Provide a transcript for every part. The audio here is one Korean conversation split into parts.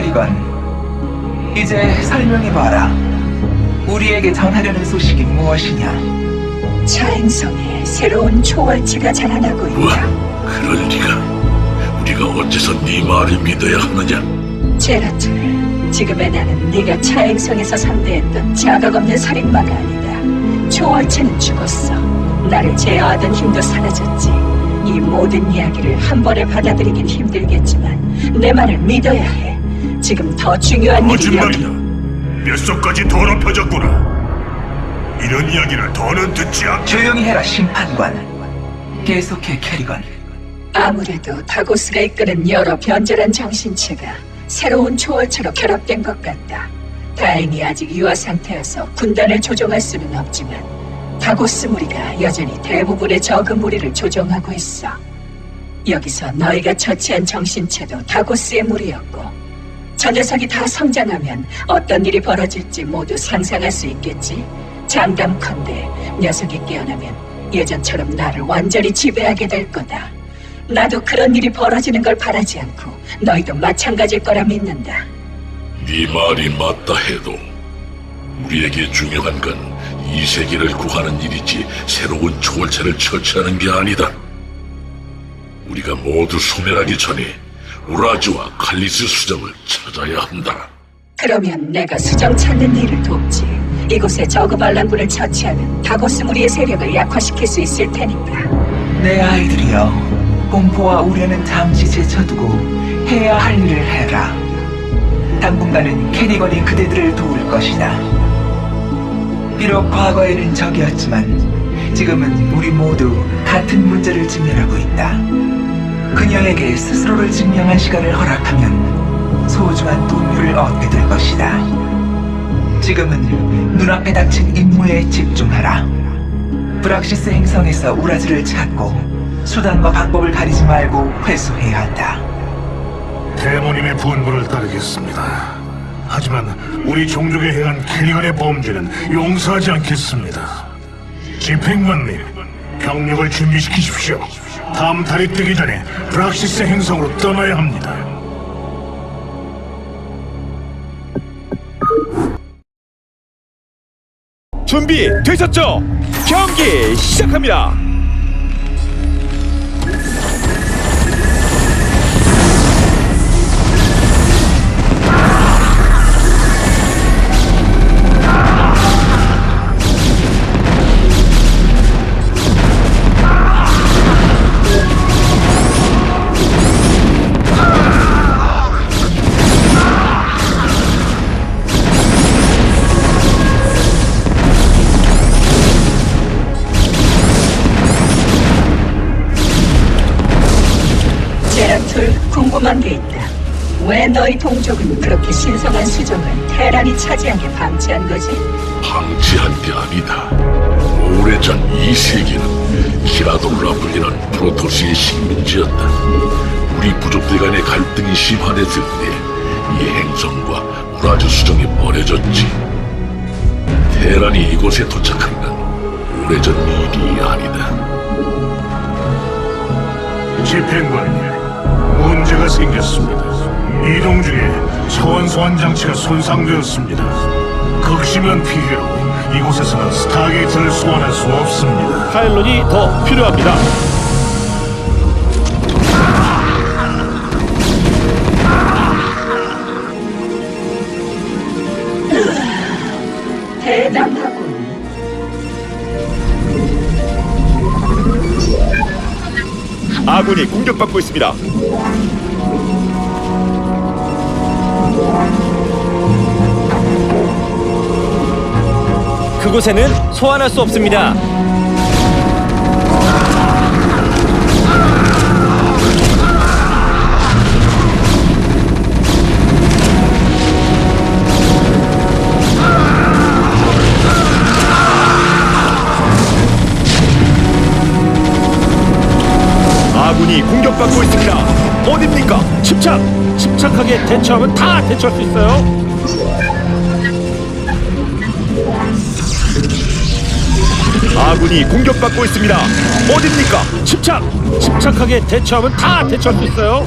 캐리건, 이제 설명해봐라. 우리에게 전하려는 소식이 무엇이냐? 차행성에 새로운 초월체가 자라나고 우와, 있다. 그럴 리가. 우리가 어째서 네 말을 믿어야 하느냐? 제라툴, 지금의 나는 네가 차행성에서 상대했던 자각 없는 살인마가 아니다. 초월체는 죽었어. 나를 제어하던 힘도 사라졌지. 이 모든 이야기를 한 번에 받아들이긴 힘들겠지만 내 말을 믿어야 해. 지금 더 중요한 일이 여기. 거짓말이다. 뼛속까지 더럽혀졌구나. 이런 이야기를 더는 듣지 않. 조용히 해라, 심판관. 계속해, 캐리건. 아무래도 다고스가 이끄는 여러 변절한 정신체가 새로운 초월체로 결합된 것 같다. 다행히 아직 유아 상태여서 군단을 조종할 수는 없지만 다고스 무리가 여전히 대부분의 적은 무리를 조종하고 있어. 여기서 너희가 처치한 정신체도 다고스의 무리였고 저 녀석이 다 성장하면 어떤 일이 벌어질지 모두 상상할 수 있겠지. 장담컨대 녀석이 깨어나면 예전처럼 나를 완전히 지배하게 될 거다. 나도 그런 일이 벌어지는 걸 바라지 않고 너희도 마찬가지일 거라 믿는다. 네 말이 맞다 해도 우리에게 중요한 건 이 세계를 구하는 일이지 새로운 초월체를 처치하는 게 아니다. 우리가 모두 소멸하기 전에 우라즈와 칼리스 수정을 찾아야 한다. 그러면 내가 수정 찾는 일을 돕지. 이곳에 저그발란군을 처치하면 다고스 무리의 세력을 약화시킬 수 있을 테니까. 내 아이들이여, 공포와 우려는 잠시 제쳐두고 해야 할 일을 해라. 당분간은 캐리건이 그대들을 도울 것이다. 비록 과거에는 적이었지만 지금은 우리 모두 같은 문제를 직면하고 있다. 그녀에게 스스로를 증명할 시간을 허락하면 소중한 동료를 얻게 될 것이다. 지금은 눈앞에 닥친 임무에 집중하라. 브락시스 행성에서 우라즈를 찾고 수단과 방법을 가리지 말고 회수해야 한다. 대모님의 분부를 따르겠습니다. 하지만 우리 종족에 행한 캐리건의 범죄는 용서하지 않겠습니다. 집행관님, 병력을 준비시키십시오. 다음 달이 뜨기 전에 브락시스 행성으로 떠나야 합니다. 준비 되셨죠? 경기 시작합니다. 궁금한 게 있다. 왜 너희 동족은 그렇게 신성한 수정을 테란이 차지하게 방치한 거지? 방치한 게 아니다. 오래전 이 세계는 키라돌라 불리는 프로토스의 식민지였다. 우리 부족들 간의 갈등이 심화됐을 때 이 행성과 우라즈 수정이 버려졌지. 테란이 이곳에 도착한 건 오래전 일이 아니다. 집행관님, 문제가 생겼습니다. 이동 중에 차원 소환 장치가 손상되었습니다. 극심한 피해로 이곳에서는 스타게이트를 소환할 수 없습니다. 파일론이 더 필요합니다. 대담하군. 아군이 공격받고 있습니다. 그곳에는 소환할 수 없습니다. 아군이 공격받고 있습니다. 어딥니까? 침착! 침착하게 대처하면 다 대처할 수 있어요. 아군이 공격받고 있습니다. 어딥니까? 침착! 침착하게 대처하면 다 대처할 수 있어요.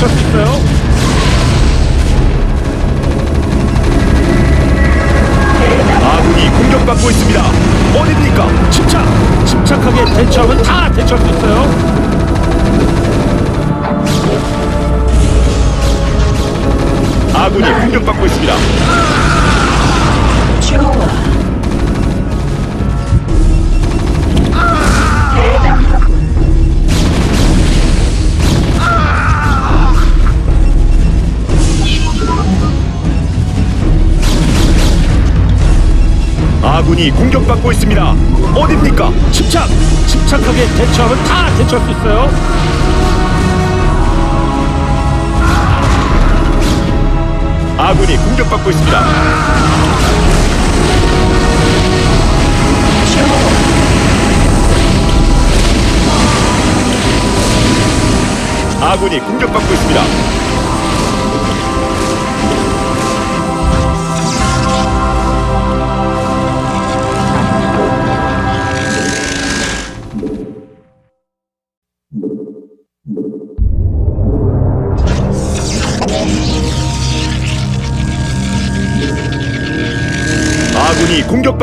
다 대처할 수 있어요. 아군이 공격받고 있습니다. 어딥니까? 침착! 침착하게 대처하면 다 대처할 수 있어요. 아군이 공격받고 있습니다. 어딥니까? 침착! 침착하게 대처하면 다 대처할 수 있어요. 아군이 공격받고 있습니다. 아군이 공격받고 있습니다.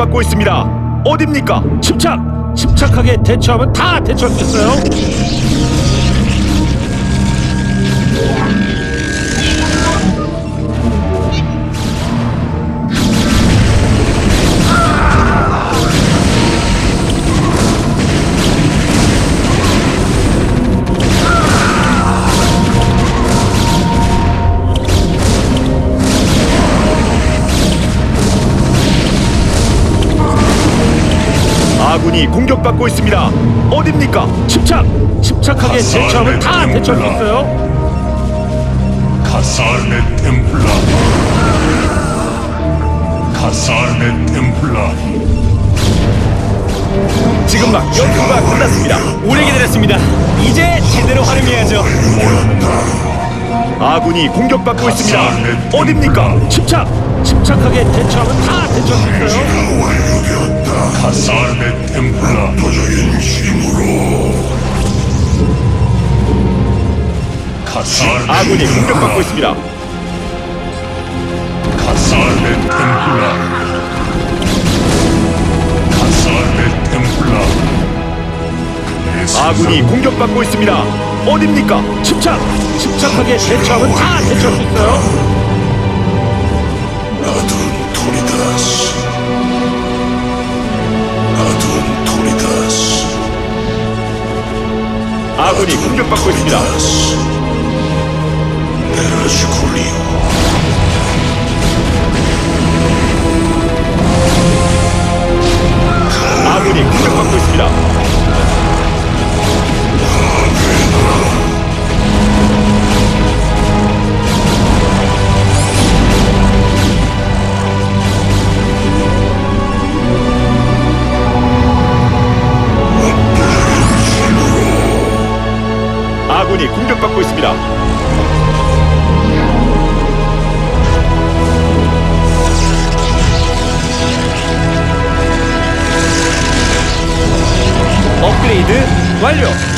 받고 있습니다. 어딥니까? 침착! 침착하게 대처하면 다 있어요. 아군이 공격받고 있습니다. 어딥니까? 침착! 침착하게 대처하면 다 있어요. 카사르네 템플라 카사르네 템플라 지금 막 연구가 끝났습니다. 아군이 공격받고 있습니다. 어딥니까? 침착! 침착하게 대처하면 다 대처할 수 있어요. 카사르네 템플라 도적인 힘으로 카사르네 아군이 공격받고 있습니다. 카사르네 템플라 카사르네 템플라 아군이 공격받고 있습니다. 어딥니까? 침착! 침착하게 대처하면 다 대처할 수 있어요. 아둔 토리다스 아둔 토리다스 아군이 공격받고 있습니다. 에라시콜리오 아군이 공격받고 있습니다. 아군이 공격받고 있습니다. 업그레이드 완료.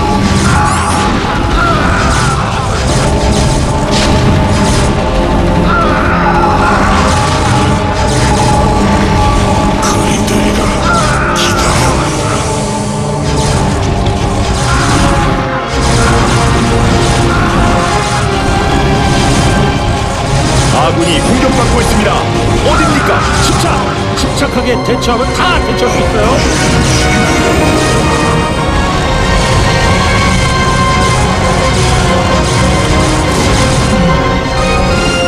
침착! 침착하게 대처하면 다 대처할 수 있어요.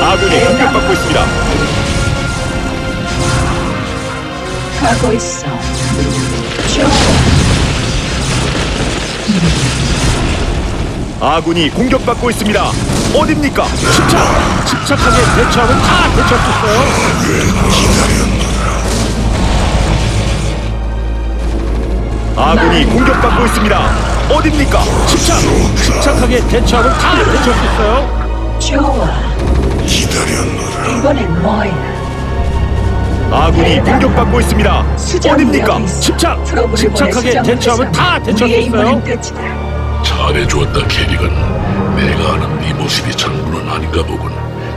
아군이 공격받고 있습니다. 가고 있어. 아군이 공격받고 있습니다. 어딥니까? 침착! 침착하게 대처하면 다 대처할 수 있어요. 아군이 공격받고 있습니다. 어딥니까? 침착! 침착하게 대처하면 다 대처할 수 있어요. 좋아. 이번엔 뭐야? 아군이 공격받고 있습니다. 어딥니까? 여기 있어. 침착! 트러블을 침착하게 보내 대처하면 다 대처할 수 우리의 있어요. 이번엔 끝이다. 잘해주었다 캐리건 내가 아는 네 모습이 전부는 아닌가 보군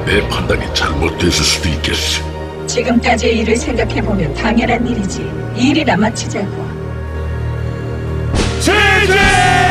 내 판단이 잘못됐을 수도 있겠어 지금까지의 일을 생각해보면 당연한 일이지. 일이나 마치자고. 제재!